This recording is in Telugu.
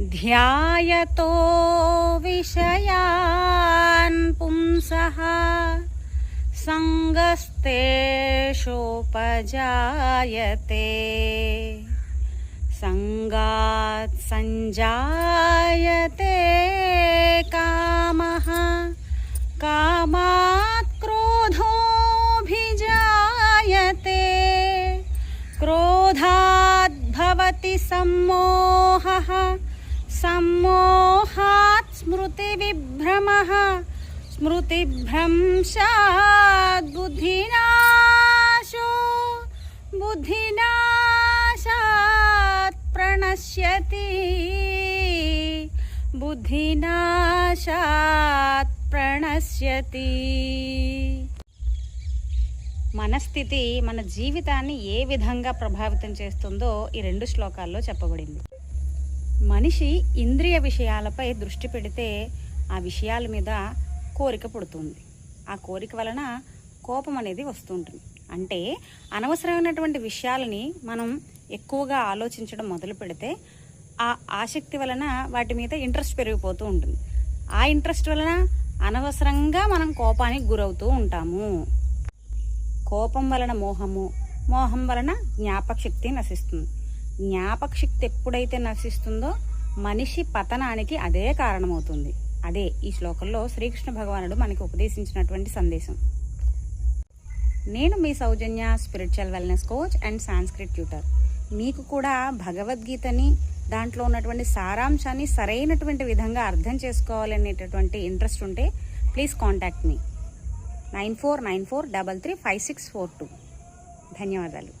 ध्यायतो विषयान् पुंसः सङ्गस्तेषोपजायते। सङ्गात् सञ्जायते कामः। कामात् क्रोधोऽभिजायते। क्रोधात् भवति सम्मोहः। सम्मोहात् स्मृतिविभ्रमः स्मृतिभ्रंशात् बुद्धिनाशो बुद्धिनाशात् प्रणश्यति बुद्धिनाशात् ప్రణశ్యతి మన స్థితి మన జీవితాన్ని ఏ విధంగా ప్రభావితం చేస్తుందో ఈ రెండు శ్లోకాల్లో చెప్పబడింది మనిషి ఇంద్రియ విషయాలపై దృష్టి పెడితే ఆ విషయాల మీద కోరిక పుడుతుంది. ఆ కోరిక వలన కోపం అనేది వస్తుంటుంది. అంటే అనవసరమైనటువంటి విషయాలని మనం ఎక్కువగా ఆలోచించడం మొదలు పెడితే ఆ ఆసక్తి వలన వాటి మీద ఇంట్రెస్ట్ పెరిగిపోతూ ఉంటుంది. ఆ ఇంట్రెస్ట్ వలన అనవసరంగా మనం కోపానికి గురవుతూ ఉంటాము. కోపం వలన మోహము మోహం వలన జ్ఞాపక శక్తి నశిస్తుంది. జ్ఞాపక శక్తి ఎప్పుడైతే నశిస్తుందో మనిషి పతనానికి అదే కారణమవుతుంది. అదే ఈ శ్లోకంలో శ్రీకృష్ణ భగవానుడు మనకి ఉపదేశించినటువంటి సందేశం. నేను మీ Soujanya spiritual wellness coach and Sanskrit tutor మీకు కూడా భగవద్గీతని దాంట్లో ఉన్నటువంటి సారాంశాన్ని సరైనటువంటి విధంగా అర్థం చేసుకోవాలనేటటువంటి ఇంట్రెస్ట్ ఉంటే please contact me nine four nine four double three five six four two. ధన్యవాదాలు.